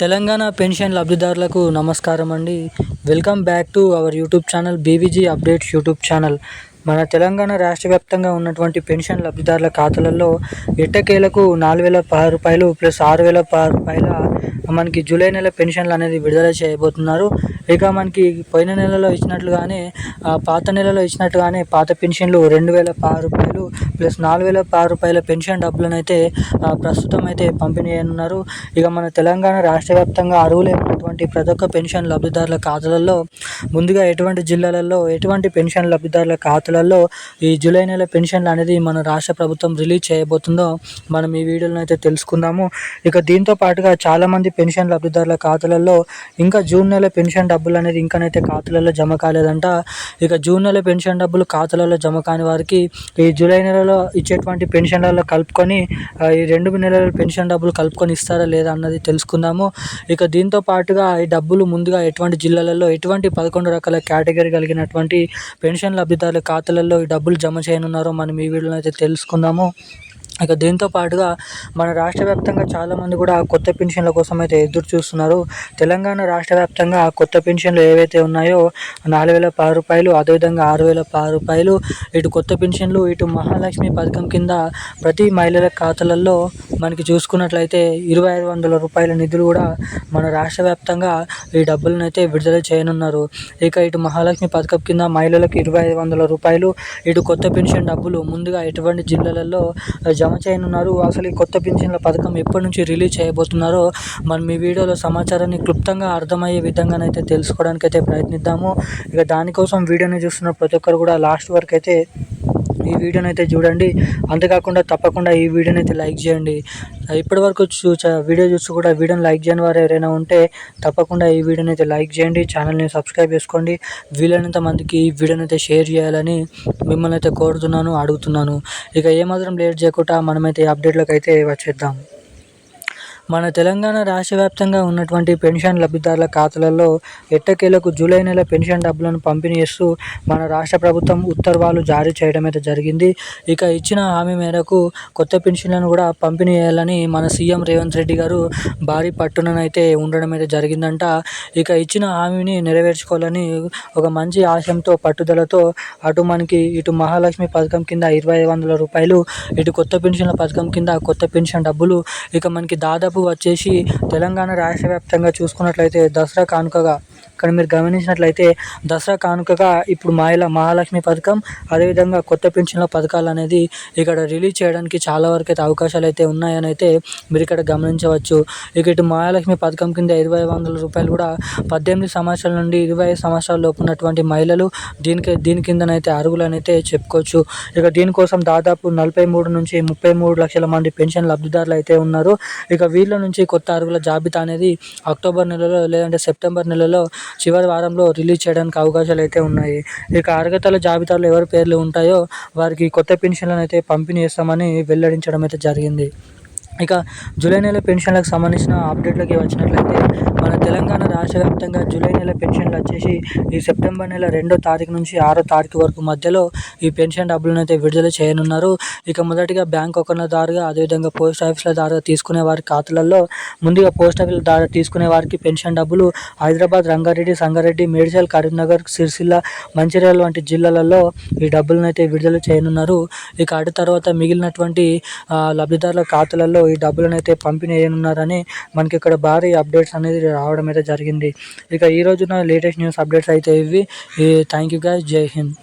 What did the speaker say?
Telangana pension లబ్ధిదారులకు నమస్కారం అండి welcome back to our YouTube channel BVG updates YouTube channel. మన తెలంగాణ రాష్ట్ర వ్యాప్తంగా ఉన్నటువంటి పెన్షన్ లబ్ధిదారుల ఖాతాలలో ఎట్టకేలకు నాలుగు వేల పది రూపాయలు ప్లస్ ఆరు వేల పది రూపాయల మనకి జూలై నెల పెన్షన్లు అనేది విడుదల చేయబోతున్నారు. ఇక మనకి పోయిన నెలలో ఇచ్చినట్లుగానే పాత నెలలో ఇచ్చినట్టుగానే పాత పెన్షన్లు రెండు వేల పది రూపాయలు ప్లస్ నాలుగు వేల పది రూపాయల పెన్షన్ డబ్బులను అయితే ప్రస్తుతం అయితే పంపిణీ చేయనున్నారు. ఇక మన తెలంగాణ రాష్ట్ర వ్యాప్తంగా అర్హులై ఉన్నటువంటి ప్రతి ఒక్క పెన్షన్ లబ్ధిదారుల ఖాతాలలో ముందుగా ఎటువంటి జిల్లాలలో ఎటువంటి పెన్షన్ లబ్ధిదారుల ఖాతాలలో ఈ జూలై నెల పెన్షన్లు అనేది మన రాష్ట్ర ప్రభుత్వం రిలీజ్ చేయబోతుందో మనం ఈ వీడియోలో అయితే తెలుసుకుందాము. ఇక దీంతో పాటుగా చాలామంది పెన్షన్ లబ్ధిదారుల ఖాతాలలో ఇంకా జూన్ నెల పెన్షన్ డబ్బులు అనేది ఇంకానైతే ఖాతాలలో జమ కాలేదంట. ఇక జూన్ నెల పెన్షన్ డబ్బులు ఖాతాలలో జమ కాని వారికి ఈ జూలై నెలలో ఇచ్చేటువంటి పెన్షన్లలో కలుపుకొని ఈ రెండు నెలల పెన్షన్ డబ్బులు కలుపుకొని ఇస్తారా లేదా అన్నది తెలుసుకుందాము. ఇక దీంతో పాటుగా ఈ డబ్బులు ముందుగా ఎటువంటి జిల్లాలలో ఎటువంటి పదకొండు రకాల కేటగిరీ కలిగినటువంటి పెన్షన్ లబ్ధిదారుల ఖాతాలలో ఈ డబ్బులు జమ చేయనున్నారో మనం ఈ వీడియోలో అయితే తెలుసుకుందాము. ఇక దీంతో పాటుగా మన రాష్ట్ర వ్యాప్తంగా చాలామంది కూడా కొత్త పెన్షన్ల కోసం అయితే ఎదురు చూస్తున్నారు. తెలంగాణ రాష్ట్ర వ్యాప్తంగా కొత్త పెన్షన్లు ఏవైతే ఉన్నాయో నాలుగు వేల పది రూపాయలు అదేవిధంగా ఆరు వేల పది రూపాయలు ఇటు కొత్త పెన్షన్లు ఇటు మహాలక్ష్మి పథకం కింద ప్రతి మహిళల ఖాతాలలో మనకి చూసుకున్నట్లయితే ఇరవై ఐదు వందల రూపాయల నిధులు కూడా మన రాష్ట్ర వ్యాప్తంగా ఈ డబ్బులను అయితే విడుదల చేయనున్నారు. ఇక ఇటు మహాలక్ష్మి పథకం కింద మహిళలకు ఇరవై ఐదు వందల రూపాయలు ఇటు కొత్త పెన్షన్ డబ్బులు ముందుగా ఎటువంటి జిల్లాలలో జమ చేయనున్నారు. అసలు ఈ కొత్త పెన్షన్ల పథకం ఎప్పటి నుంచి రిలీజ్ చేయబోతున్నారో మనం ఈ వీడియోలో సమాచారాన్ని క్లుప్తంగా అర్థమయ్యే విధంగానైతే తెలుసుకోవడానికి అయితే ప్రయత్నిద్దాము. ఇక దానికోసం వీడియోని చూస్తున్న ప్రతి ఒక్కరు కూడా లాస్ట్ వరకు అయితే ఈ వీడియోని అయితే చూడండి. అంతేకాకుండా తప్పకుండా ఈ వీడియోని అయితే లైక్ చేయండి. ఇప్పటి వరకు చూసా వీడియో చూసి కూడా వీడియోని లైక్ చేయని వారు ఎవరైనా ఉంటే తప్పకుండా ఈ వీడియోని అయితే లైక్ చేయండి. ఛానల్ని సబ్స్క్రైబ్ చేసుకోండి. వీలైనంత మందికి ఈ వీడియోని అయితే షేర్ చేయాలని మిమ్మల్ని అయితే కోరుతున్నాను అడుగుతున్నాను. ఇక ఏమాత్రం లేట్ చేయకుండా మనమైతే ఈ అప్డేట్లకు అయితే వచ్చేద్దాం. మన తెలంగాణ రాష్ట్ర వ్యాప్తంగా ఉన్నటువంటి పెన్షన్ లబ్ధిదారుల ఖాతాలలో ఎట్టకేలకు జూలై నెల పెన్షన్ డబ్బులను పంపిణీ చేస్తూ మన రాష్ట్ర ప్రభుత్వం ఉత్తర్వులు జారీ చేయడం అయితే జరిగింది. ఇక ఇచ్చిన హామీ మేరకు కొత్త పెన్షన్లను కూడా పంపిణీ చేయాలని మన సీఎం రేవంత్ రెడ్డి గారు భారీ పట్టుననైతే ఉండడం అయితే జరిగిందంట. ఇక ఇచ్చిన హామీని నెరవేర్చుకోవాలని ఒక మంచి ఆశయంతో పట్టుదలతో అటు మనకి ఇటు మహాలక్ష్మి పథకం కింద ఇరవై వందల రూపాయలు ఇటు కొత్త పెన్షన్ల పథకం కింద కొత్త పెన్షన్ డబ్బులు ఇక మనకి దాదాపు వచ్చేసి తెలంగాణ రాష్ట్ర వ్యాప్తంగా చూసుకున్నట్లయితే దసరా కానుకగా ఇక్కడ మీరు గమనించినట్లయితే దసరా కానుకగా ఇప్పుడు మహిళ మహాలక్ష్మి పథకం అదేవిధంగా కొత్త పెన్షన్ల పథకాలు అనేది ఇక్కడ రిలీజ్ చేయడానికి చాలా వరకు అయితే అవకాశాలు అయితే ఉన్నాయని అయితే మీరు ఇక్కడ గమనించవచ్చు. ఇక ఇటు మహాలక్ష్మి పథకం కింద ఇరవై వందల రూపాయలు కూడా పద్దెనిమిది సంవత్సరాల నుండి ఇరవై ఐదు సంవత్సరాల లోపు ఉన్నటువంటి మహిళలు దీనికి దీని కిందనైతే అరుగులనైతే అయితే చెప్పుకోవచ్చు. ఇక దీనికోసం దాదాపు నలభై మూడు నుంచి ముప్పై మూడు లక్షల మంది పెన్షన్ లబ్ధిదారులు అయితే ఉన్నారు. ఇక వీళ్ళ నుంచి కొత్త అరుగుల జాబితా అనేది అక్టోబర్ నెలలో లేదంటే సెప్టెంబర్ నెలలో చివరి వారంలో రిలీజ్ చేయడానికి అవకాశాలు అయితే ఉన్నాయి. ఇక అర్హతల జాబితాలో ఎవరి పేర్లు ఉంటాయో వారికి కొత్త పెన్షన్లను అయితే పంపిణీ చేస్తామని వెల్లడించడం అయితే జరిగింది. ఇక జూలై నెల పెన్షన్లకు సంబంధించిన అప్డేట్లకి వచ్చినట్లయితే మన తెలంగాణ రాష్ట్ర వ్యాప్తంగా జూలై నెల పెన్షన్లు వచ్చేసి ఈ సెప్టెంబర్ నెల రెండో తారీఖు నుంచి ఆరో తారీఖు వరకు మధ్యలో ఈ పెన్షన్ డబ్బులను అయితే విడుదల చేయనున్నారు. ఇక మొదటిగా బ్యాంక్ అకౌంట్ల ద్వారాగా అదేవిధంగా పోస్ట్ ఆఫీస్ల ద్వారా తీసుకునే వారి ఖాతాలలో ముందుగా పోస్ట్ ఆఫీస్ ద్వారా తీసుకునే వారికి పెన్షన్ డబ్బులు హైదరాబాద్ రంగారెడ్డి సంగారెడ్డి మేడ్చల్ కరీంనగర్ సిరిసిల్ల మంచిర్యాల వంటి జిల్లాలలో ఈ డబ్బులను అయితే విడుదల చేయనున్నారు. ఇక అటు తర్వాత మిగిలినటువంటి లబ్ధిదారుల ఖాతాలలో ఈ డబ్బులను అయితే పంపిణీ చేయనున్నారని మనకి ఇక్కడ భారీ అప్డేట్స్ అనేది రావడం అయితే జరిగింది. ఇక ఈ రోజున లేటెస్ట్ న్యూస్ అప్డేట్స్ అయితే ఇవి. Thank you guys. Jai Hind.